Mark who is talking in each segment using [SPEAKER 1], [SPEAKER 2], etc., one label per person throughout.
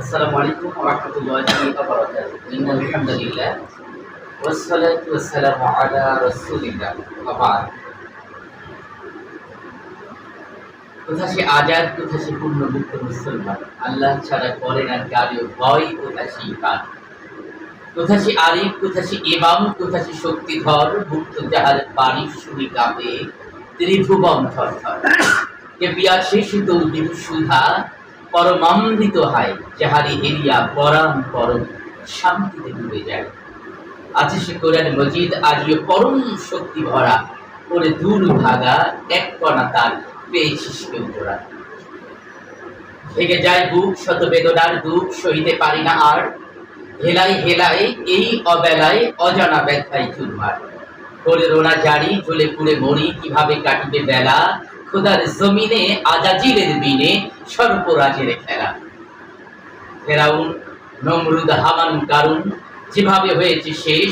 [SPEAKER 1] السلام عليكم ورحمة الله وبركاته إن الحمد لله والصلاة والسلام على رسول الله وبعد কোথা সে আজাদ কোথা সে পূর্ণমুক্ত মুসলমান আল্লাহ ছাড়া করে না কারো ভয় কোথা সে ইমান কোথা সে আরিফ কোথা সে ইমাম কোথা সে শক্তিধর মুক্ত যাহার বাণী শুনি কাঁপে ত্রিভুবন থর থর কে পিয়াসে শীতল বিদু সুধা পরমামৃত হয় যাহারি এরিয়া পরাম পরম শান্তিতে ডুবে যায়। আছে সে কোরআন মজিদ, আজিও পরম শক্তি ভরা, ওরে দূর ভাগা, এক কণা তার পেয়েছিস কেউ তোরা। ভেঙে যায় বুক, শত বেদনার দুঃখ, সইতে পারি না আর। হেলাই হেলাই এই অবেলায় অজানা ব্যথায় চুরমার। করে রোনা জারি, জ্বলে পুড়ে মরি, কীভাবে কাটিবে বেলা? খোদার জমিনে আজাজিরের বিনে সর্পরাজের খেলা। ফেরাউন, নমরুদ, হামান, কারুন, যেভাবে হয়েছে শেষ,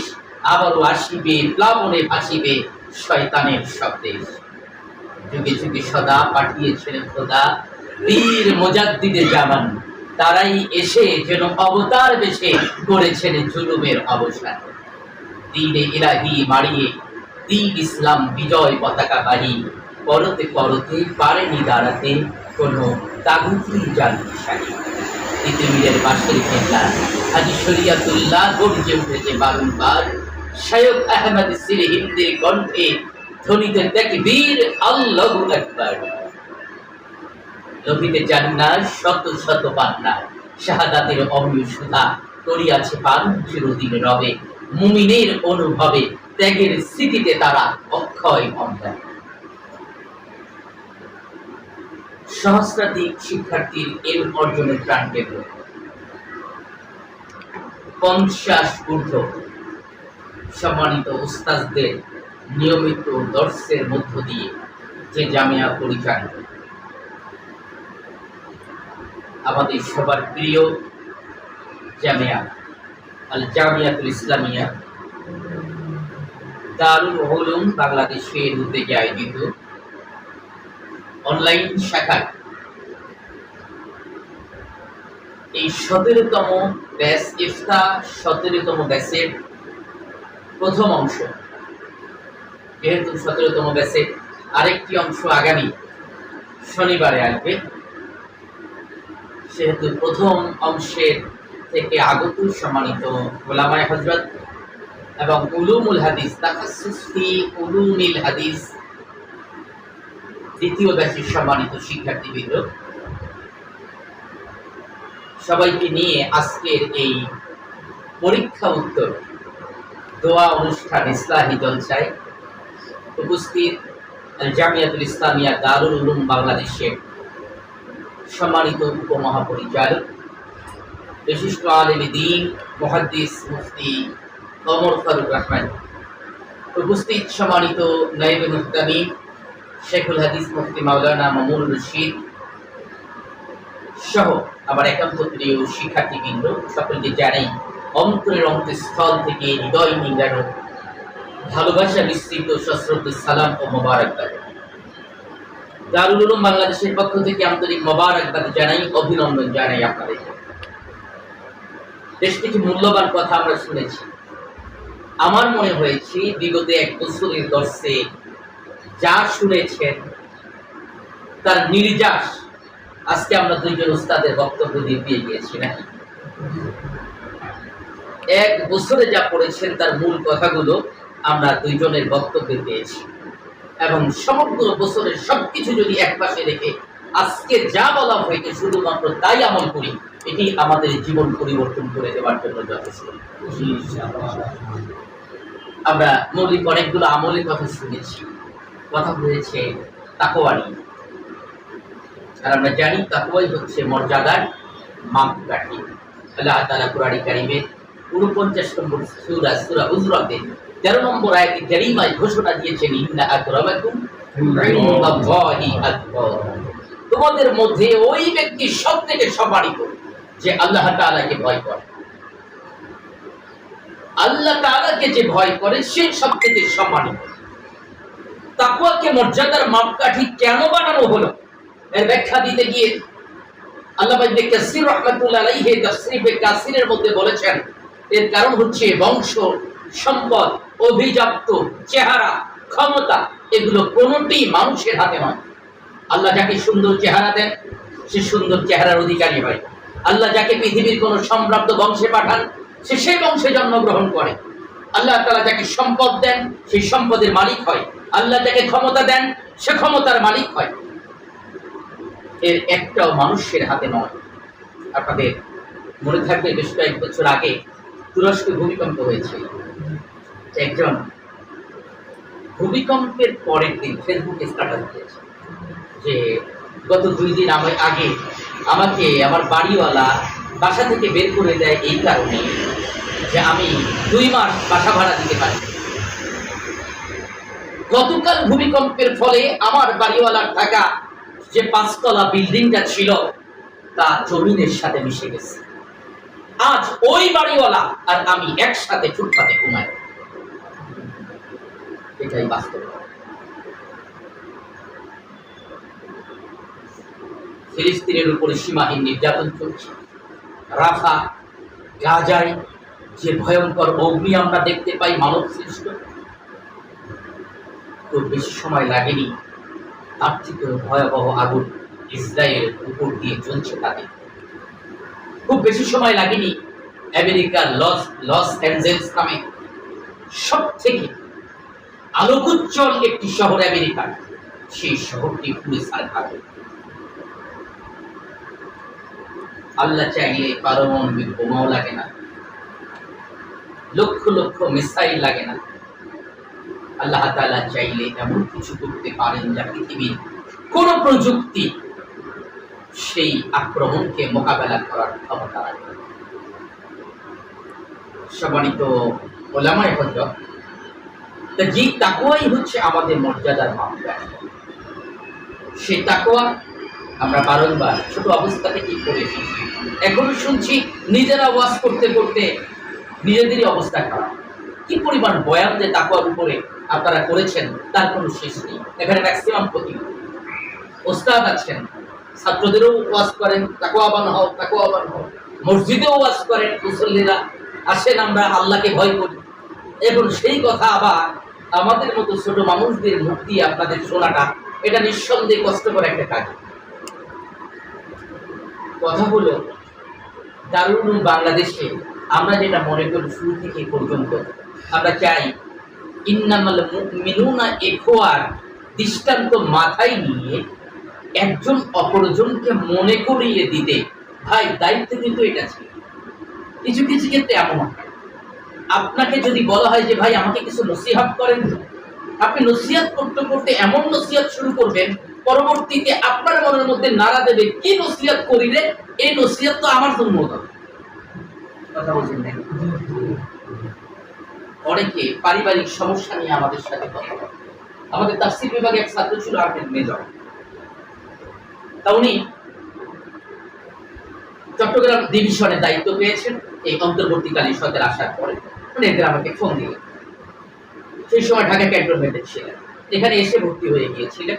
[SPEAKER 1] আবারও আসিবে, প্লাবনে ভাসিবে শয়তানের শব্দেশ যুগে যুগে সদা পাঠিয়েছিলেন খোদা বীর মোজাদ্দিদে জামান তারাই এসে যেন অবতার বেছে করেছেন জুলুমের অবসান। দিনে ইলাহি মারিয়ে, দিন ইসলাম বিজয় পতাকা বাড়ি পরতে পরতে পারেনি দাঁড়াতে কোনো তাগুতি জানশালী পৃথিবীর বাসের কেল্লা হাজি শরিয়াতুল্লাহ গর্জে উঠেছে বারংবার। শায়ক আহমদ সির হিন্দির কণ্ঠে ধ্বনিতে দেখি বীর আল্লাহ একবার লোভিতে জান্নার শত শত পান্না, শাহাদাতের অমীয় সুধা করিয়াছে পান চিরদিন রবে। মুমিনের অনুভবে ত্যাগের স্মৃতিতে তারা অক্ষয় অন্ধা সহস্রাধিক শিক্ষার্থীর এর অর্জনের প্রাণ কেন্দ্র পঞ্চাশ ঊর্ধ্ব। সম্মানিত উস্তাজদের নিয়মিত দর্শের মধ্য দিয়ে যে জামিয়া পরিচালিত। আমাদের সবার প্রিয় জামিয়া আল জামিয়াতুল ইসলামিয়া। দারুল হলুম বাংলাদেশের উদ্যোগে আয়োজিত অনলাইন শাখার এই সতেরোতম ব্যাচ ইফতা, সতেরোতম ব্যাচের প্রথম অংশ। যেহেতু সতেরোতম ব্যাচের আরেকটি অংশ আগামী শনিবারে আসবে, সেহেতু প্রথম অংশের থেকে আগত সম্মানিত গোলামায় হজরত এবং উলুমুল হাদিস তাকাসুসফি উলুমিল হাদিস দ্বিতীয় ব্যাচের সম্মানিত শিক্ষার্থীবৃন্দ, সবাইকে নিয়ে আজকের এই পরীক্ষা উত্তর দোয়া অনুষ্ঠান ইসলাহী জলসায় উপস্থিত জামিয়াতুল ইসলামিয়া দারুল উলুম বাংলাদেশের সম্মানিত উপমহাপরিচালক, বিশিষ্ট আলেম দিন, মহাদ্দিস মুফতি কমর ফারুক রহমান। উপস্থিত সম্মানিত নাইবে মুফতামি শেখুল হাদিস, মুফতি মাওলানা মামুন রশিদ সহ আমার একান্ত প্রিয় শিক্ষার্থীবৃন্দ, সকলকে জানাই অন্তরের অন্তঃস্থল থেকে হৃদয় নিংড়ানো ভালোবাসা মিশ্রিত সশ্রদ্ধ সালাম ও মোবারকবাদ। দারুল উলুম বাংলাদেশের পক্ষ থেকে আন্তরিক মোবারকবাদ জানাই, অভিনন্দন জানাই আপনাদের। বেশ কিছু মূল্যবান কথা আমরা শুনেছি। আমার মনে হয়েছে, বিগত এক বছরের দর্শে যা শুনেছেন তার নির্যাস আজকে আমরা দুইজন উস্তাদের বক্তব্য দিয়ে পেয়ে গিয়েছি নাকি? এক বছরে যা পড়েছেন তার মূল কথাগুলো আমরা দুইজনের বক্তব্যে পেয়েছি। এবং সমগ্র বছরের সবকিছু যদি একপাশে রেখে আজকে যা বলা হয়েছে শুধুমাত্র তাই আমল করি এটি আমাদের জীবন পরিবর্তন করে দেওয়ার জন্য যথেষ্ট। আমরা মৌলিক অনেকগুলো আমলের কথা শুনেছি। কথা হয়েছে তাকোয়ারি আর আমরা জানি তাকওয়াই হচ্ছে মর্যাদার মাপকাঠি। আল্লাহ তাআলা কুরআনে কারিমে উনপঞ্চাশ নম্বর সূরা সূরা হুজরাতে তেরো নম্বর আয়াতে কারিমায় ঘোষণা দিয়েছেন, ইন্না আকরামাকুম তোমাদের মধ্যে ওই ব্যক্তি সব থেকে সম্মানিত, যে আল্লাহ তাআলাকে ভয় করে। আল্লাহ তাআলাকে যে ভয় করে, সে সব থেকে সম্মানিত। তাকওয়াকে মর্যাদার মাপকাঠি কেন বানানো হলো? এর ব্যাখ্যা দিতে গিয়ে আল্লাহ ইবনে কাসির রাহমাতুল্লাহ আলাইহি তাফসীরে কাসিরের মধ্যে বলেছেন, এর কারণ হচ্ছে বংশ, সম্পদ, অভিজাত্য, চেহারা, ক্ষমতা, এগুলো কোনোটি মানুষের হাতে নয়। আল্লাহ যাকে সুন্দর চেহারা দেন, সে সুন্দর চেহারার অধিকারী হয়। আল্লাহ যাকে পৃথিবীর কোন সম্রাপ্ত বংশে পাঠান, সে সেই বংশে জন্মগ্রহণ করে। আল্লাহ তালা যাকে সম্পদ দেন, সেই সম্পদের মালিক হয়। আল্লাহ যাকে ক্ষমতা দেন, সে ক্ষমতার মালিক হয়। এর একটাও মানুষের হাতে নয়। আপনাদের মনে থাকবে বেশ কয়েক বছর আগে তুরস্কে ভূমিকম্প হয়েছে। একজন ভূমিকম্পের পরের দিন ফেসবুকে স্ট্যাটাস দিয়েছে যে, গত দুই দিন আমি, আগে আমাকে আমার বাড়িওয়ালা বাসা থেকে বের করে দেয় এই কারণে। যে আমি দুই মাস বাসা ভাড়া দিতে পারি। গতকাল ভূমিকম্পের ফলে আমার বাড়িওয়ালার থাকা যে পাঁচতলা বিল্ডিংটা ছিল, তা জমিনের সাথে মিশে গেছে। আজ ওই বাড়িওয়ালা আর আমি একসাথে ফুটপাতে ঘুমাই। এটাই বাস্তব। ফিলিস্তিনের উপরে সীমাহীন নির্যাতন চলছে। রাফা, গাজায় যে ভয়ঙ্কর অগ্নি আমরা দেখতে পাই মানব সৃষ্ট। তো বেশি সময় লাগেনি। তার থেকে ভয়াবহ আগুন ইসরায়েলের উপর দিয়ে চলছে তাদের খুব বেশি সময় লাগেনি আমেরিকার লস লস অ্যাঞ্জেলস নামে। সব থেকে আলোকোজ্জ্বল একটি শহর আমেরিকার সেই শহরটি পুলিশ আর আল্লাহ চাইলে পারমাণবিক বোমাও লাগে না। লক্ষ লক্ষ মিসাইল লাগে না। আল্লাহ তাআলা চাইলে এমন কিছু করতে পারেন যা পৃথিবীর কোন প্রযুক্তি সেই আক্রমণকে মোকাবেলা করার ক্ষমতা রাখে। না। সম্মানিত ওলামায় হজরত যে তাকুয়াই হচ্ছে আমাদের মর্যাদার মাপকাঠি। সেই তাকুয়া আমরা বারংবার ছোট অবস্থা থেকে করে এখনও শুনছি, নিজেরা ওয়াজ করতে করতে নিজেদেরই অবস্থা খারাপ। কি পরিমাণ বয়ান যে তাকুয়ার উপরে আপনারা করেছেন, তার কোনো শেষ নেই। এখানে ম্যাক্সিমাম ক্ষতি। ওস্তাদ আছেন, ছাত্রদেরও ওয়াজ করেন তাকুয়াবান হও তাকুয়াবান হও। মসজিদেও ওয়াজ করেন, মুসল্লিরা। আসেন আমরা আল্লাহকে ভয় করি। এবং সেই কথা আবার আমাদের মতো ছোট মানুষদের মুখ দিয়ে আপনাদের শোনাটা, এটা নিঃসন্দেহে কষ্টকর একটা কাজ। কথা হলো দারুণ বাংলাদেশে আমরা যেটা মনে করি শুরু থেকে পর্যন্ত, আমরা চাই, ইন্নামাল এখোয়ার দৃষ্টান্ত মাথায় নিয়ে একজন অপরজনকে মনে করিয়ে দিতে। ভাই, দায়িত্ব কিন্তু এটা ছিল। কিছু কিছু ক্ষেত্রে এমন আপনাকে যদি বলা হয় যে, ভাই, আমাকে কিছু নসিহাত করেন আপনি নসিহাত করতে করতে এমন নসিহাত শুরু করবেন, পরবর্তীতে আপনার মনের মধ্যে নাড়া দেবে, কি নসিহাত করিলে? এই নসিহাত তো আমার জন্য হতো কথা বলছেন অনেকে পারিবারিক সমস্যা নিয়ে আমাদের সাথে কথা বলে আমাদের তাফসির বিভাগে এক ছাত্র ছিল আহমেদ মেজর। তা উনি চট্টগ্রাম ডিভিশনে দায়িত্ব পেয়েছেন, এই অন্তর্বর্তীকালীন সরকার আসার পরে। একদিন আমাকে ফোন দিলেন। সেই সময় ঢাকা ক্যান্টনমেন্টে ছিলেন। এখানে এসে ভর্তি হয়ে গিয়েছিলেন।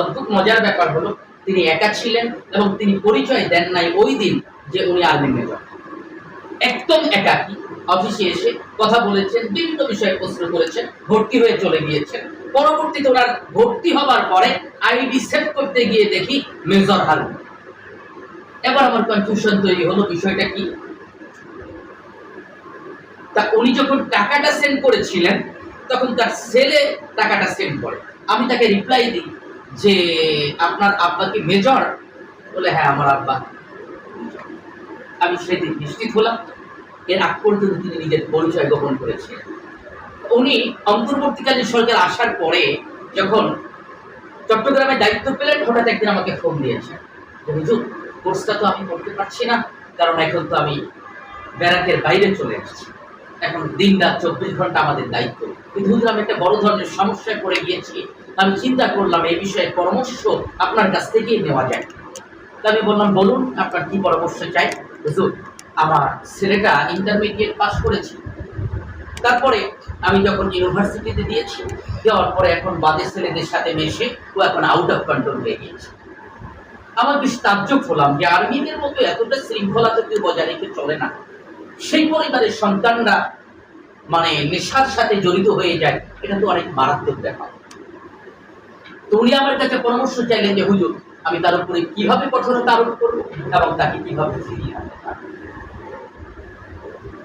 [SPEAKER 1] অদ্ভুত মজার ব্যাপার হলো, তিনি একা ছিলেন এবং তিনি পরিচয় দেন নাই ওই দিন যে উনি আর্মি মেজর। একদম একাকী অফিসে এসে কথা বলেছেন, বিভিন্ন বিষয়ে প্রশ্ন করেছেন, ভর্তি হয়ে চলে গিয়েছেন। পরবর্তীতে ওনার ভর্তি হবার পরে আইডি সেট করতে গিয়ে দেখি মেজর হারুন। এবার আমার কনফিউশন তৈরি হলো, বিষয়টা কি? তা উনি যখন টাকাটা সেন্ড করেছিলেন, তখন তার ছেলে টাকাটা সেন্ড করে। আমি তাকে রিপ্লাই দিই যে, আপনার আব্বা কি মেজর বলে হ্যাঁ আমার আব্বা। আমি সেদিন নিশ্চিত হলাম এর আগ পর্যন্ত তিনি নিজের পরিচয় গোপন করেছিলেন উনি অন্তর্বর্তীকালীন সরকার আসার পরে যখন চট্টগ্রামে দায়িত্ব পেলেন, হঠাৎ একদিন আমাকে ফোন দিয়েছেন হুজুর, কোর্সটা তো আমি করতে পারছি না, কারণ এখন তো আমি ব্যারাকের বাইরে চলে আসছি এখন দিন রাত চব্বিশ ঘণ্টা আমাদের দায়িত্ব। কিন্তু হুজুর, আমি একটা বড় ধরনের সমস্যায় পড়ে গিয়েছি। আমি চিন্তা করলাম এই বিষয়ে পরামর্শ আপনার কাছ থেকেই নেওয়া যায়। তা আমি বললাম, বলুন, আপনার কি পরামর্শ চাই? হুজুর, আমার ছেলেটা ইন্টারমিডিয়েট পাস করেছে। তারপরে আমি যখন ইউনিভার্সিটিতে দিয়েছি, দেওয়ার পরে এখন বাদে ছেলেদের সাথে মেশে ও এখন আউট অফ কন্ট্রোল হয়ে গিয়েছে। আমার বেশ তাজ্জব হলাম যে আর্মিদের মতো এতটা শৃঙ্খলা যদি বজায় রেখে চলে না। সেই পরিবারের সন্তানরা মানে নেশার সাথে জড়িত হয়ে যায়, এটা তো অনেক মারাত্মক ব্যাপার। তো উনি আমার কাছে পরামর্শ চাইলেন যে, হুজুর আমি তার উপরে কীভাবে কঠোরতা আরোপ করব এবং তাকে কীভাবে ফিরিয়ে আনতে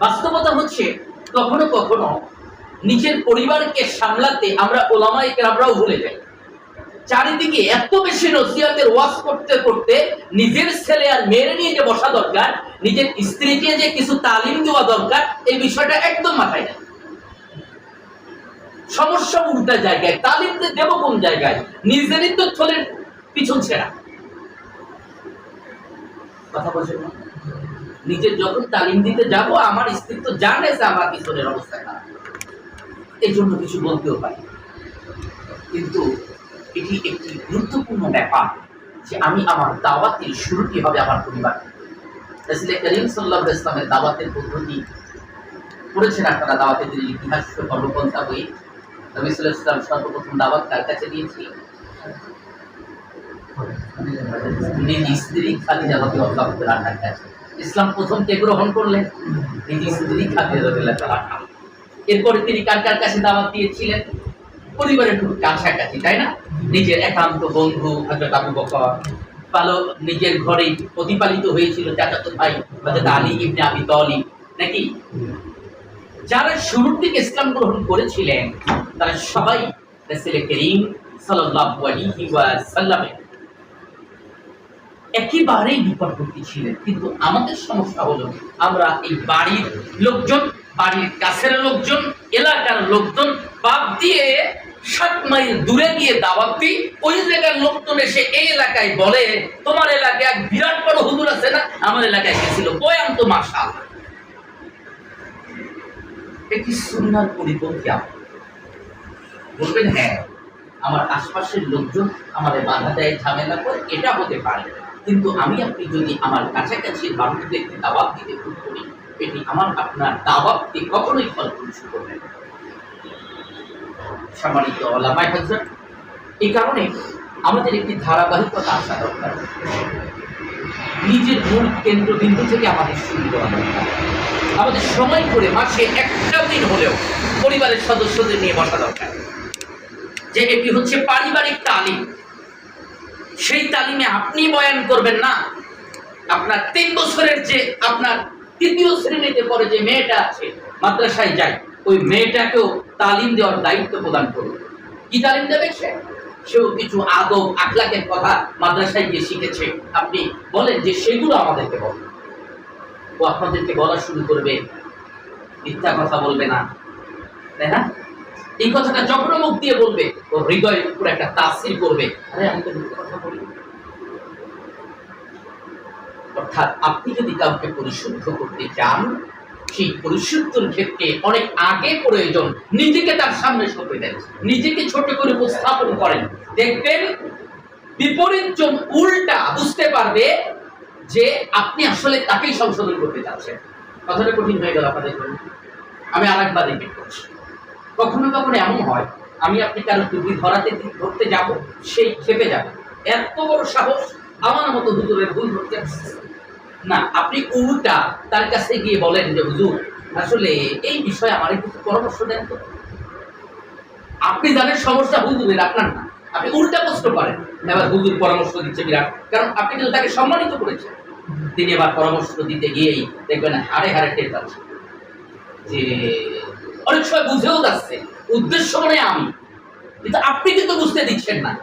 [SPEAKER 1] বাস্তবতা হচ্ছে, কখনো কখনো নিজের পরিবারকে সামলাতে আমরা ওলামাই আমরাও ভুলে যাই। চারিদিকে এত বেশি নসিহাতের ওয়াজ করতে করতে নিজের ছেলে আর মেয়ের নিয়ে যে বসা দরকার, নিজের স্ত্রীকে যে কিছু তালিম দেওয়া দরকার, এই বিষয়টা একদম মাথায় নেই। সমস্যা উল্টা জায়গায় তালিম দেব কোন জায়গায়? নিজেরই তো থলের পিছন ছেঁড়া। কথা বলছেন? নিজের যখন তালিম দিতে যাব, আমার স্ত্রী তো জানে যে আমার পিছনের অবস্থা খারাপ। এই জন্য কিছু বলতেও পারি। কিন্তু এটি একটি গুরুত্বপূর্ণ ব্যাপার যে আমি আমার দাওয়াতের শুরুটি হবে আমার পরিবার। রাসূল করিম আলাইহি ইসলামের দাওয়াতের পদ্ধতি পড়েছেন আপনারা, দাওয়াতের ইতিহাস কর্মপন্থা বই। নবী সর্বপ্রথম দাওয়াত কার কাছে দিয়েছিলেন? নিজ স্ত্রী ইসলাম প্রথম কে গ্রহণ করলেন? নিজ স্ত্রী এরপরে তিনি কার কার কাছে দাওয়াত দিয়েছিলেন? পরিবারের খুব কাছাকাছি, তাই না? নিজের একান্ত বন্ধু আবু বকর, পালক নিজের ঘরে প্রতিপালিত হয়েছিল চাচাতো ভাই হযরত আলী ইবনে আবি তালিব, নাকি? যারা শুরুর দিকে ইসলাম গ্রহণ করেছিলেন, তারা সবাই রাসূল করিম ওয়াসাল্লামের একেবারেই নিকটবর্তী ছিলেন। কিন্তু আমাদের সমস্যা হলো, আমরা এই বাড়ির লোকজন, বাড়ির কাছের লোকজন, এলাকার লোকজন বাদ দিয়ে সাত মাইল দূরে গিয়ে দাওয়াত দিই। ওই জায়গার লোকজন এসে এই এলাকায় বলে, তোমার এলাকায় এক বিরাট বড় হুজুর আছে না? আমার এলাকায় গেছিল। বয়ান তো মাসাল একটি সুন্নার পরিপন্থী বলবেন হ্যাঁ আমার আশপাশের লোকজন আমাদের বাধা দেয়, ঝামেলা করে, এটা হতে পারে কিন্তু আমি আপনি যদি আমার কাছাকাছি মানুষদের একটি দাওয়াত দিতে শুরু করি, এটি আমার, আপনার দাওয়াতকে কখনোই ফলপ্রসূ করবে না। সম্মানিত ওলামায় হজরত, এই কারণে আমাদের একটি ধারাবাহিকতা আসা দরকার। নিজের মূল কেন্দ্রবিন্দু থেকে আমাদের শুরু করা দরকার। আমাদের সময় করে মাসে একটা দিন হলেও পরিবারের সদস্যদের নিয়ে বসা দরকার। যে এটি হচ্ছে পারিবারিক তালিম। সেই তালিমে আপনি বয়ান করবেন না। আপনার তিন বছরের যে আপনার তৃতীয় শ্রেণীতে পড়ে যে মেয়েটা আছে, মাদ্রাসায় যায়, ওই মেয়েটাকেও তালিম দেওয়ার দায়িত্ব প্রদান করুন কি তালিম দেবে সে? সেও কিছু আদব, আখলাকের কথা মাদ্রাসায় গিয়ে শিখেছে। আপনি বলেন যে সেগুলো আমাদেরকে বলেন ও আপনাদেরকে বলা শুরু করবে। মিথ্যা কথা বলবে না। তাই না? এই কথাটা যখন মুখ দিয়ে বলবে ও হৃদয়ের উপর একটা তাসির করবে। আরে, আমি তো কথা বলি। অর্থাৎ আপনি যদি কাউকে পরিশুদ্ধ করতে চান, সেই পরিশুদ্ধর ক্ষেত্রে অনেক আগে প্রয়োজন নিজেকে তার সামনে সঁপে দেন। নিজেকে ছোট করে উপস্থাপন করেন। দেখবেন, বিপরীত জন উল্টা বুঝতে পারবে যে আপনি আসলে তাকেই সংশোধন করতে চাচ্ছেন কথাটা কঠিন হয়ে গেল আপনাদের জন্য। আমি আর একবার রিপিট করছি। কখনো কখনো এমন হয়, আমি আপনি কারও টুপি ধরাতে ধরতে যাব? সেই খেপে যাবে। এত বড় সাহস আমার মতো হুজুরের ভুল ধরতে না, আপনি উল্টা তার কাছে গিয়ে বলেন যে, হুজুর, আসলে এই বিষয়ে আমার কিছু পরামর্শ দেন তো। আপনি জানেন সমস্যা হুজুরের, আপনার না। আপনি উল্টা প্রশ্ন করেন। এবার হুজুর পরামর্শ দিচ্ছে বিরাট। কারণ আপনি কিন্তু তাকে সম্মানিত করেছেন। তিনি এবার পরামর্শ দিতে গিয়েই দেখবেন হারে হারে টের পাচ্ছে যে অনেক সময় বুঝেও যাচ্ছে। উদ্দেশ্য মানে আমি। কিন্তু আপনি কিন্তু বুঝতে দিচ্ছেন না।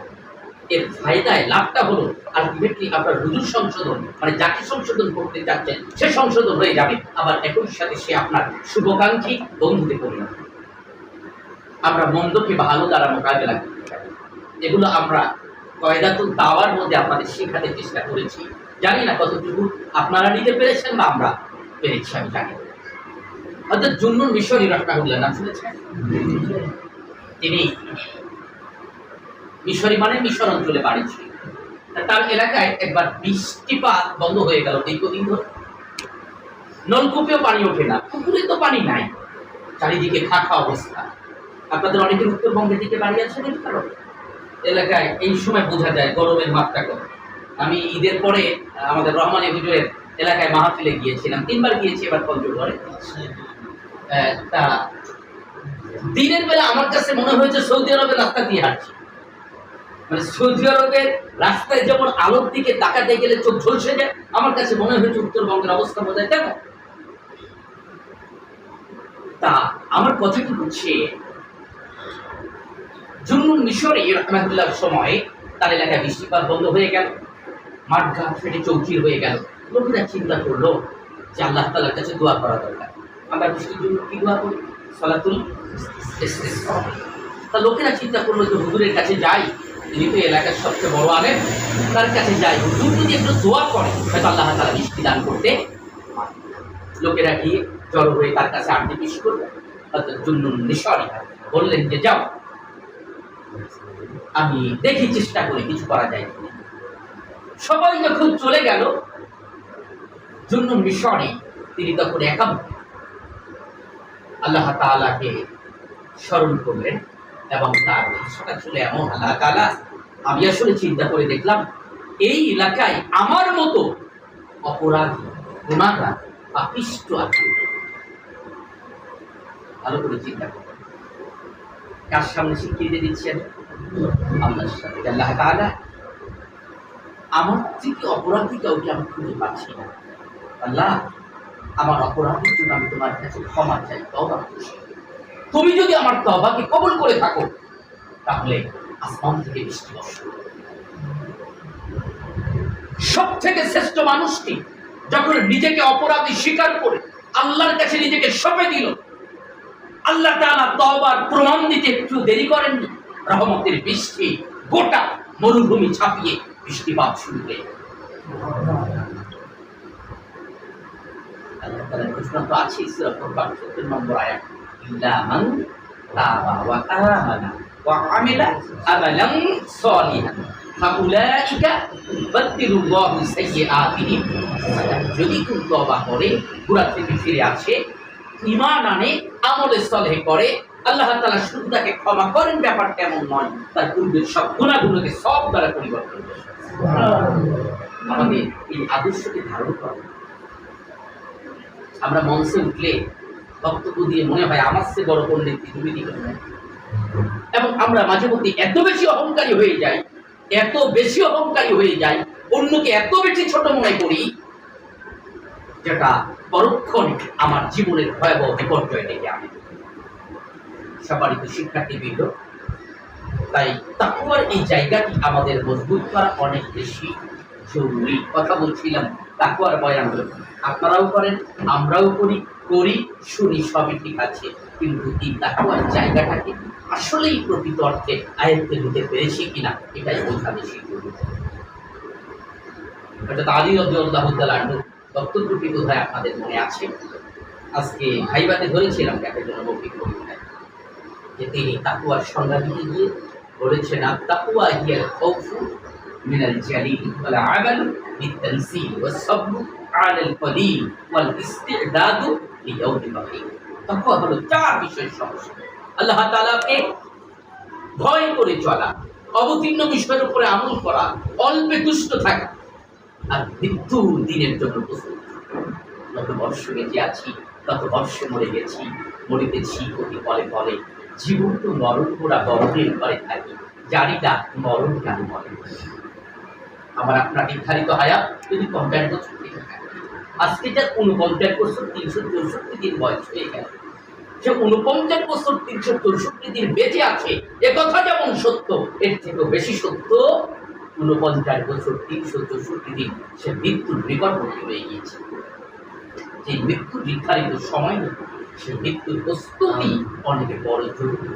[SPEAKER 1] এর ফায়দায় লাভটা হলো আলটিমেটলি আপনার হুজুর সংশোধন মানে যাকে সংশোধন করতে চাচ্ছেন, সে সংশোধন হয়ে যাবে। আবার একই সাথে সে আপনার শুভকাঙ্ক্ষী বন্ধুতে পরিণত আমরা মন্দকে ভালো দ্বারা মোকাবেলা করতে পারি এগুলো আমরা কয়দাতুল দাওয়ার মধ্যে আপনাদের শেখাতে চেষ্টা করেছি। জানি না কতটুকু আপনারা নিতে পেরেছেন বা আমরা পেরেছি, আমি জানি। অর্থাৎ নাম শুনেছেন? তিনি মিশরি মানে মিশর অঞ্চলে বাড়ি ছিল। তার এলাকায় একবার বৃষ্টিপাত বন্ধ হয়ে গেল দীর্ঘদিন ধরে। নলকূপেও পানি ওঠে না, পুকুরে তো পানি নাই। চারিদিকে খাখা অবস্থা। আপনাদের অনেকের উত্তরবঙ্গের দিকে বাড়ি আছে নাকি কারও এলাকায় এই সময় বোঝা যায় গরমের মাত্রা কত আমি ঈদের পরে আমাদের রহমানি হুজুরের এলাকায় মাহফিলে গিয়েছিলাম। তিনবার গিয়েছি, এবার পঞ্চগড়ে আহ, দিনের বেলা আমার কাছে মনে হয়েছে সৌদি আরবের রাস্তা দিয়ে হাঁটছি। মানে সৌদি আরবের রাস্তায় যেমন আলোর দিকে তাকাতে গেলে চোখ ঝলসে যায় আমার কাছে মনে হয়েছে উত্তরবঙ্গের অবস্থা বোধহয় তেমন। তা আমার কথা কি হচ্ছে? জুন্নুন মিশরে রহমাতুল্লাহর সময় তার এলাকায় বৃষ্টিপাত বন্ধ হয়ে গেল। মাঠ ঘাট ফেটে চৌচির হয়ে গেল। লোকেরা চিন্তা করল যে আল্লাহ তালার কাছে দোয়া করা দরকার। আমরা বৃষ্টির জন্য কি দোয়া করি? সলাতুল তা লোকেরা চিন্তা করল যে হুজুরের কাছে যাই তিনি তো এলাকার সবচেয়ে বড় আলেন তার কাছে যাই। হুজুর যদি একটু দোয়া করে, হয়তো আল্লাহ তালা বৃষ্টি দান করতে লোকেরা গিয়ে জড়ো হয়ে তার কাছে আরতি পেশ করবে অর্থাৎ জুন্নুন নিশারি বললেন যে, যাও। আমি দেখি চেষ্টা করি, কিছু করা যায় সবাই যখন চলে গেল জন্য মিশরে তিনি তখন একা আল্লাহ তাআলাকে স্মরণ করলেন এবং তার ভাষাটা ছিল এমন আল্লাহ তাআলা, আমি আসলে চিন্তা করে দেখলাম, এই এলাকায় আমার মতো অপরাধী, গুণাগার পাপিষ্ট আছে ভালো করে চিন্তা করুন। কার সামনে স্বীকৃতি দিচ্ছেন? আল্লাহর সাথে। আল্লাহ তাআলা আমার থেকে অপরাধী কাউকে আমি খুঁজে পাচ্ছি না। আল্লাহ আমার অপরাধের জন্য আমি তোমার কাছে ক্ষমা চাই তবা তুমি যদি আমার তবাকে কবল করে থাকো, তাহলে আসমান থেকে বৃষ্টি বর্ষণ সব থেকে শ্রেষ্ঠ মানুষটি যখন নিজেকে অপরাধী স্বীকার করে আল্লাহর কাছে নিজেকে সঁপে দিল, আল্লাহ তাআলা তওবার প্রমাণ দিতে একটু দেরি করেননি। রহমতের বৃষ্টি গোটা মরুভূমি ছাপিয়ে বৃষ্টিপাত শুরু হয়ে তাআলার ঘোষণা তো আছে সূরা ফুরকান 70 নম্বর আয়াত। ইল্লা মান তাবা ওয়া আমানা ওয়া আমিলা আমালান সালিহান। ফাউলাইকা ইউবাদদিলুল্লাহু সাইয়্যাতিহিম যদি কেউ তওবা করে গুনাহ থেকে ফিরে আসে ঈমান আনে আমলে সলেহ করে আল্লাহ তাআলা শুধু তাকে ক্ষমা করেন ব্যাপারটা এমন নয় তার পূর্বের সব গুণাগুলোকে সব দ্বারা পরিবর্তন করেন আমাদের এই আদর্শকে ধারণ করা আমরা মঞ্চে উঠলে বক্তব্য দিয়ে মনে হয় আমার চেয়ে বড় পণ্ডিত তুমি দিবে এবং আমরা মাঝে মধ্যে এত বেশি অহংকারী হয়ে যাই, এত বেশি অহংকারী হয়ে যাই, অন্যকে এত বেশি ছোট মনে করি, যেটা পরক্ষণ আমার জীবনের ভয়াবহ বিপর্যয় ডেকে আনে। সবারই শিক্ষার্থীবৃন্দ, তাই তাকুয়ার এই জায়গাটি আমাদের মজবুত করা অনেক বেশি জরুরি। কথা বলছিলাম তাকুয়ার বয়ান হলো। আপনারাও করেন, আমরাও করি করি, শুনি, সবই ঠিক আছে। কিন্তু এই তাকুয়ার জায়গাটাকে আসলেই প্রকৃত অর্থে আয়ত্তে নিতে পেরেছি কিনা, এটাই বোঝা বেশি অর্থাৎ আলী আপনাদের মনে আছে? আজকে ভাইবাতে ধরেছিলাম একের জন্য মৌখিক যে তিনি তাকুয়ার সংজ্ঞা দিতে গিয়ে বলেছেন আর তাকুয়া হিয়াল বিতানসিল ওয়াস সাবর আলা আল কলিল ওয়াল ইস্তিদাদু লিয়াউমিল বাকির। তাকুয়া হলো চার বিষয়ের সমস্যা। আল্লাহ তাআলাকে ভয় করে চলা, অবতীর্ণ বিষয়ের উপরে আমল করা, অল্পে তুষ্ট থাকা আর মৃত্যুর দিনের জন্য প্রস্তুত যত বর্ষ বেঁচে আছি, তত বর্ষে মরে গেছি, মরিতেছি অতি পলে পলে। জীবন তো মরণ পোড়া গরমের ঘরে থাকি জানিটা মরণ কেন মরে আমার আপনার নির্ধারিত হায়াত যদি কম্পেয়ার বছর থেকে আজকে যার উনপঞ্চাশ বছর, তিনশো চৌষট্টি দিন বয়স হয়ে গেল। সে উনপঞ্চাশ বছর, তিনশো চৌষট্টি দিন বেঁচে আছে, এ কথা যেমন সত্য, এর থেকেও বেশি সত্য, উনপঞ্চাশ বছর, তিনশো চৌষট্টি দিন সে মৃত্যুর নিকটবর্তী হয়ে গিয়েছে। যে মৃত্যু নির্ধারিত সময় সে মৃত্যুর প্রস্তুতি অনেক বড় জরুরি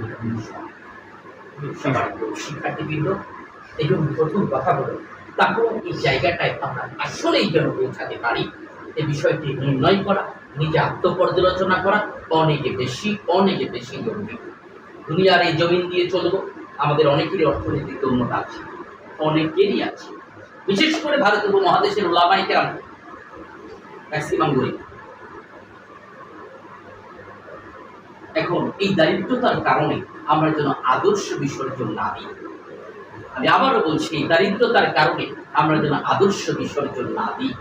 [SPEAKER 1] সবার শিক্ষার্থীবৃন্দ, এই জন্য প্রথম কথা হলো এই জায়গাটায় আমরা আসলেই পারি। এই বিষয়টি নির্ণয় করা, নিজে আত্মপর্যালোচনা করা, অনেকে বেশি অনেকে বেশি জরুরি দুনিয়ার এই জমিন দিয়ে চলবো, আমাদের অনেকেরই অর্থনৈতিক আছে, অনেকেরই আছে। বিশেষ করে ভারতীয় উপমহাদেশের ওলামাই কেরাম ম্যাক্সিমাম গরিব। এখন এই দারিদ্রতার কারণে আমরা যেন আদর্শ বিসর্জন না দিই। আমি আবারও বলছি, এই দারিদ্রতার কারণে আমরা যেন আদর্শ বিসর্জন না দিই।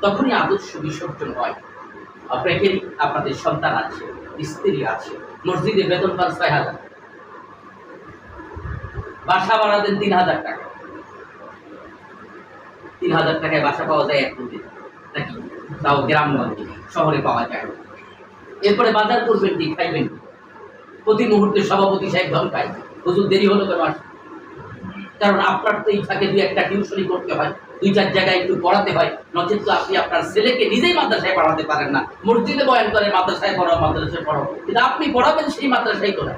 [SPEAKER 1] তখনই আদর্শ বিসর্জন হয়। আপনাকে, আপনাদের সন্তান আছে, স্ত্রী আছে, মসজিদে বেতন পান ছয় হাজার। বাসা ভাড়া তিন হাজার টাকা। তিন হাজার টাকায় বাসা পাওয়া যায় এক কোটি। নাকি? তাও গ্রামগঞ্জে, শহরে পাওয়া যায়। এরপরে বাজার করবেন কি, খাইবেন প্রতি মুহূর্তে সভাপতি সাহেব ধন পায় হুজুর দেরি হলো কেন আসতে? কারণ আপনার তো এই ফাঁকে দুই একটা টিউশনি করতে হয়, দুই চার জায়গায় একটু পড়াতে হয় নচেত তো আপনি আপনার ছেলেকে নিজেই মাদ্রাসায় পড়াতে পারেন না মসজিদে বয়ান করে, মাদ্রাসায় পড়াও মাদ্রাসায় পড়াও কিন্তু আপনি পড়াবেন সেই মাদ্রাসায় করে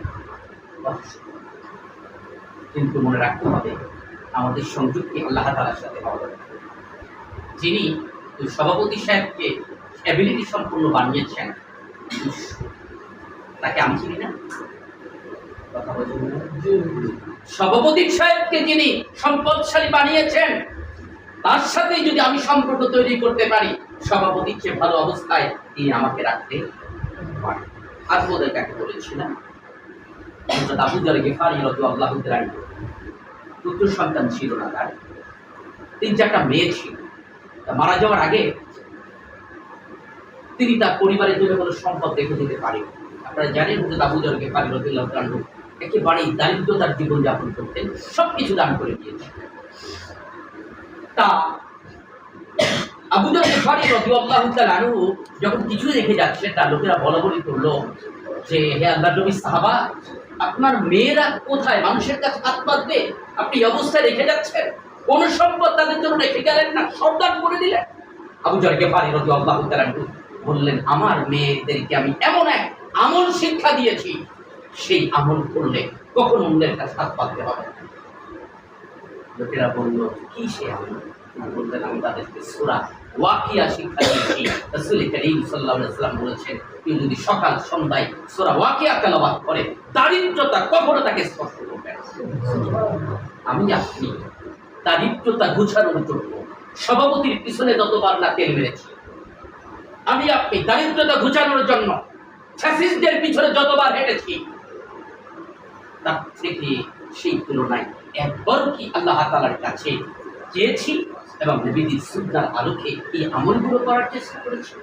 [SPEAKER 1] কিন্তু মনে রাখতে হবে, আমাদের সংযুক্তি আল্লাহ তালার সাথে হওয়া। যিনি সভাপতি সাহেবকে অ্যাবিলিটি সম্পূর্ণ বানিয়েছেন, তাকে আমি চিনি না? সভাপতি সাহেবকে যিনি সম্পদশালী বানিয়েছেন, তার সাথে যদি আমি সম্পর্ক তৈরি করতে পারি, সভাপতির চেয়ে ভালো অবস্থায় তিনি আমাকে রাখতে সন্তান ছিল না তিন চারটা মেয়ে ছিল। মারা যাওয়ার আগে তিনি তার পরিবারের জন্য কোনো সম্পদ রেখে দিতে পারেন আপনারা জানেন জার গেফারি রাদিয়াল্লাহু তাআলা একেবারেই দারিদ্রতার জীবন যাপন করতেন সব কিছু দান করে দিয়েছেন। তা যখন রেখে যাচ্ছে তার লোকেরা বলা বলি করল যে, হে আল্লাহ সাহাবা, আপনার মেয়েরা কোথায়? মানুষের কাছে হাত পাতবে? আপনি অবস্থায় রেখে যাচ্ছেন? কোন সম্পদ তাদের জন্য রেখে গেলেন না? সব দান করে দিলেন? আবু জার গেফারি রাদিয়াল্লাহু তাআলা বললেন, আমার মেয়েদেরকে আমি এমন এক আমল শিক্ষা দিয়েছি সেই আমল করলে কখন অন্যের কাছে হাত পাততে হবে লোকেরা বলল কি সে আমল? বললেন আমি তাদেরকে সুরা ওয়াকিয়া শিক্ষা দিয়েছি রাসূল করিম সাল্লাম বলেছেন কেউ যদি সকাল সন্ধ্যায় সুরা ওয়াকিয়া করে দারিদ্রতা কখনো তাকে স্পর্শ করবে আমি আপনি দারিদ্রতা গুছানোর জন্য সভাপতির পিছনে যতবার না তেল মেরেছি আমি আপনি দারিদ্রতা ঘুচানোর জন্য ফ্যাসিস্টদের পিছনে যতবার হেঁটেছি তার থেকে সেই তুলনায় একবার কি আল্লাহ তালার কাছে চেয়েছি এবং নবীজির সুন্দর আলোকে এই আমলগুলো করার চেষ্টা করেছি?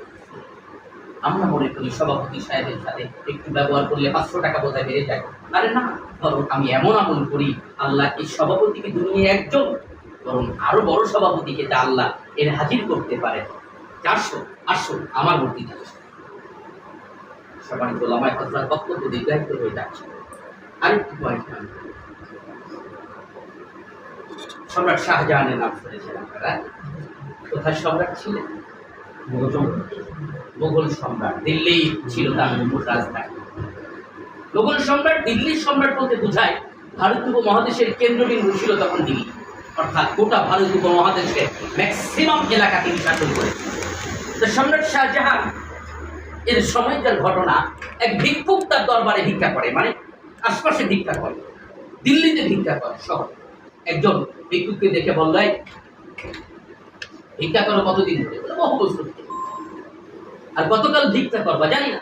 [SPEAKER 1] আমরা মনে করি সভাপতি সাহেবের সাথে একটু ব্যবহার করলে পাঁচশো টাকা বোধহয় বেড়ে যায়। আরে না, বরং আমি এমন আমল করি, আল্লাহ এই সভাপতিকে দুনিয়া একজন, বরং আরও বড় সভাপতিকে তা আল্লাহ এর হাজির করতে পারে। চারশো আটশো আমার মূর্তি যাচ্ছে সবাই গোলামায় হজরার বক্তব্য দীর্ঘায়িত হয়ে যাচ্ছে। আরেকটু পয়েন্ট সম্রাট শাহজাহানের নাম শুনেছেন আপনারা। কোথায় সম্রাট ছিলেন? মোগল সম্রাট। দিল্লি ছিল তার মূল রাজধানী। মোগল সম্রাট দিল্লির সম্রাট বলতে বোঝায় ভারত উপমহাদেশের কেন্দ্রবিন্দু ছিল তখন দিল্লি। অর্থাৎ গোটা ভারত উপমহাদেশের ম্যাক্সিমাম এলাকা তিনি শাসন করেছেন। তো সম্রাট শাহজাহান এর সময়কার ঘটনা এক ভিক্ষুক তার দরবারে ভিক্ষা করে। মানে আশপাশে ভিক্ষা করে, দিল্লিতে ভিক্ষা করে শহর। একজন ভিক্ষুককে দেখে বললাই ভিক্ষা করো কতদিন ধরে? বহু বছর আর গতকাল ভিক্ষা করবা, জানি না।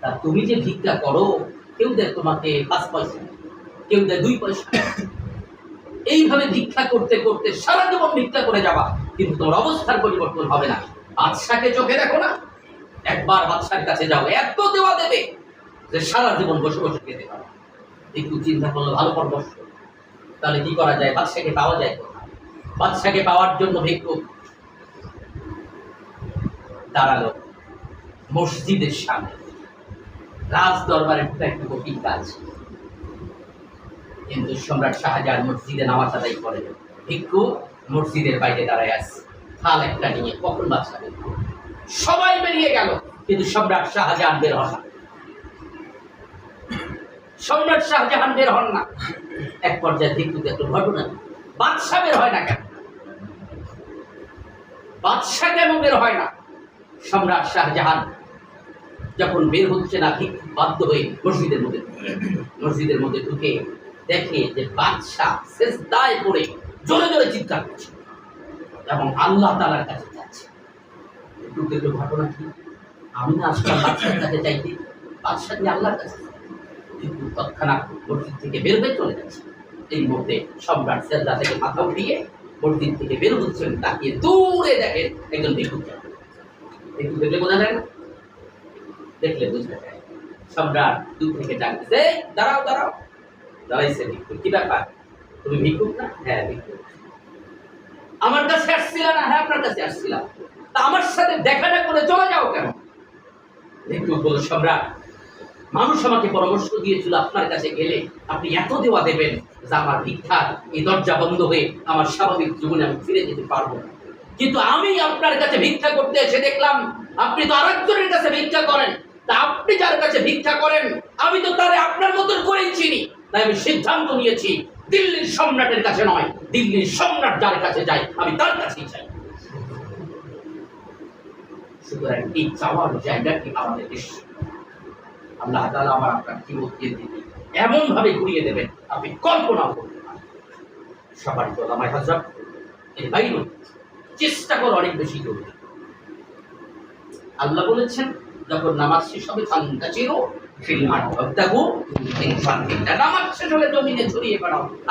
[SPEAKER 1] তা তুমি যে ভিক্ষা করো, কেউ দেয় তোমাকে পাঁচ পয়সা, কেউ দেয় দুই পয়সা। এইভাবে ভিক্ষা করতে করতে সারা জীবন ভিক্ষা করে যাবা, কিন্তু তোমার অবস্থার পরিবর্তন হবে না। বাদশাকে চোখে দেখো না। একবার বাদশার কাছে যাও, এত দেওয়া দেবে। যে সারা জীবন বসে বসে খেতে পারো। একটু চিন্তা করল ভালো পরামর্শ। তাহলে কি করা যায়? বাদশাকে পাওয়া যায়? বাদশাকে পাওয়ার জন্য ভিক্ষুক দাঁড়াল মসজিদের সামনে। রাজ দরবারের একটু কঠিন কাজ। কিন্তু সম্রাট শাহজাহান মসজিদে নামাজ আদায় করে। ভিক্ষু মসজিদের বাইরে দাঁড়ায় আছে। থাল একটা নিয়ে কখন বাদশা বের সবাই বেরিয়ে গেল। কিন্তু সম্রাট শাহজাহান বের না সম্রাট শাহজাহান বের হন না। এক পর্যায়ে ভিক্ষুকে একটু ঘটনা বাদশাহ বের হয় না কেন? বাদশাহ কেন বের হয় না? সম্রাট শাহজাহান যখন বের হচ্ছে না, ঠিক বাধ্য হয়ে মসজিদের মধ্যে মসজিদের মধ্যে ঢুকে দেখে যে বাদশাহ শেষ দায় পড়ে জোরে জোরে চিৎকার করছে এবং আল্লাহ তালার কাছে যাচ্ছে। ঘটনা কি? আমি না আসলাম বাদশার কাছে চাইতে বাদশাহ আল্লাহর কাছে ভিক্ষুক তৎক্ষণাৎ মসজিদ থেকে বের হয়ে চলে যাচ্ছে। এই মুহূর্তে সম্রাট সেলদা থেকে মাথা উঠিয়ে থেকে বের হচ্ছেন, তাকিয়ে দূরে দেখেন একজন দেখলে বোঝা যায় না? দেখলে সম্রাট দূর থেকে ডাকতেছে দাঁড়াও দাঁড়াও। দাঁড়াইছে ভিক্ষুক। কি ব্যাপার? তুমি ভিক্ষুক না? হ্যাঁ ভিক্ষুক। আমার কাছে আসছিলা না? হ্যাঁ আপনার কাছে আসছিলাম। তা আমার সাথে দেখা না করে চলে যাও কেন? ভিক্ষুক বলল, সম্রাট মানুষ আমাকে পরামর্শ দিয়েছিল আপনার কাছে গেলে আপনি এত দেওয়া দেবেন যে আমার ভিক্ষা এই দরজা বন্ধ হয়ে আমার স্বাভাবিক জীবনে আমি ফিরে যেতে পারব কিন্তু আমি আপনার কাছে ভিক্ষা করতে এসে দেখলাম, আপনি তো আরেকজনের কাছে ভিক্ষা করেন। তা আপনি যার কাছে ভিক্ষা করেন, আমি তো তারে আপনার মতন করেই চিনি। তাই আমি সিদ্ধান্ত নিয়েছি, দিল্লির সম্রাটের কাছে নয়, দিল্লির সম্রাট যার কাছে যাই আমি তার কাছেই চাই সুতরাং এই চাওয়ার জায়গাটি আমাদের দেশ। আল্লাহ তাআলা আমার আপনার জীবনকে দিবে এমন ভাবে ঘুরিয়ে দেবেন, আপনি কল্পনাও করতে পারেন তো আমার হাজরত এর বাইরেও চেষ্টা করো অনেক বেশি জরুরি। আল্লাহ বলেছেন, যখন নামাজ শেষ হবে, ফান্তা চিরো নামাজ শেষ হলে জমিনে ছড়িয়ে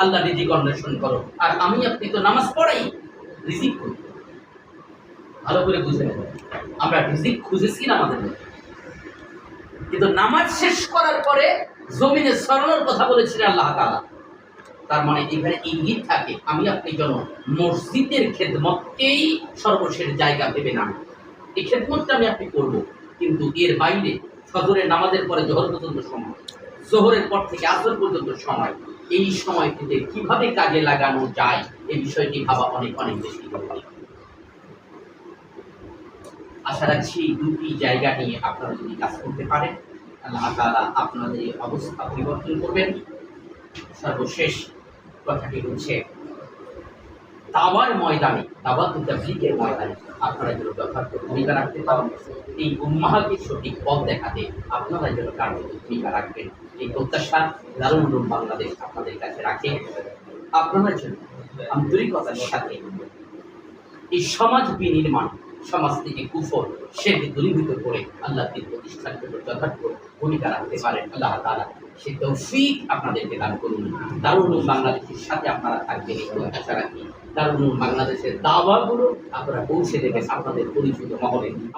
[SPEAKER 1] আল্লাহ অন্বেষণ করো। আর আমি আপনি তো নামাজ পড়াই, রিজিক করি। ভালো করে বুঝে নেবেন। আমরা রিজিক খুঁজেছি না আমাদের কিন্তু নামাজ শেষ করার পরে জমিনে সরানোর কথা বলেছিলেন আল্লাহ তাআলা। তার মানে এখানে ইঙ্গিত থাকে, আমি আপনি যেন মসজিদের খেদমতকেই সর্বশেষ জায়গা ভেবে না এই খেদমতটা আমি আপনি করব, কিন্তু এর বাইরে ফজরের নামাজের পরে জোহর পর্যন্ত সময়, জোহরের পর থেকে আসর পর্যন্ত সময়, এই সময়টিতে কীভাবে কাজে লাগানো যায়, এই বিষয়টি ভাবা অনেক অনেক বেশি আশা রাখছি দুটি জায়গা নিয়ে আপনারা যদি কাজ করতে পারেন আল্লাহ তাআলা আপনাদের অবস্থা পরিবর্তন করবেন। সর্বশেষ কথাটি হচ্ছে, দাওয়ার ময়দানে, দাওয়াত তাবলীগের ময়দানে আপনারা যেন যথার্থ ভূমিকা রাখতে পারেন, এই উম্মাহকে সঠিক পথ দেখাতে আপনারা যেন কার্যত ভূমিকা রাখবেন, এই প্রত্যাশা উলুম বাংলাদেশ আপনাদের কাছে রাখে। আপনারা যেন আন্তরিকতার সাথে এই সমাজ বিনির্মাণ সমাজ থেকে কুফর সে দূরীভূত করে আল্লাহ দিন প্রতিষ্ঠান করে যথার্থ ভূমিকা রাখতে পারেন। আল্লাহ তালা সে তৌফিক আপনাদেরকে দান করুন। দারুণ বাংলাদেশের সাথে আপনারা থাকবেন এই আশা রাখি দারুণ বাংলাদেশের দাওয়াগুলো আপনারা পৌঁছে দেবেন আপনাদের পরিচিত মহলে।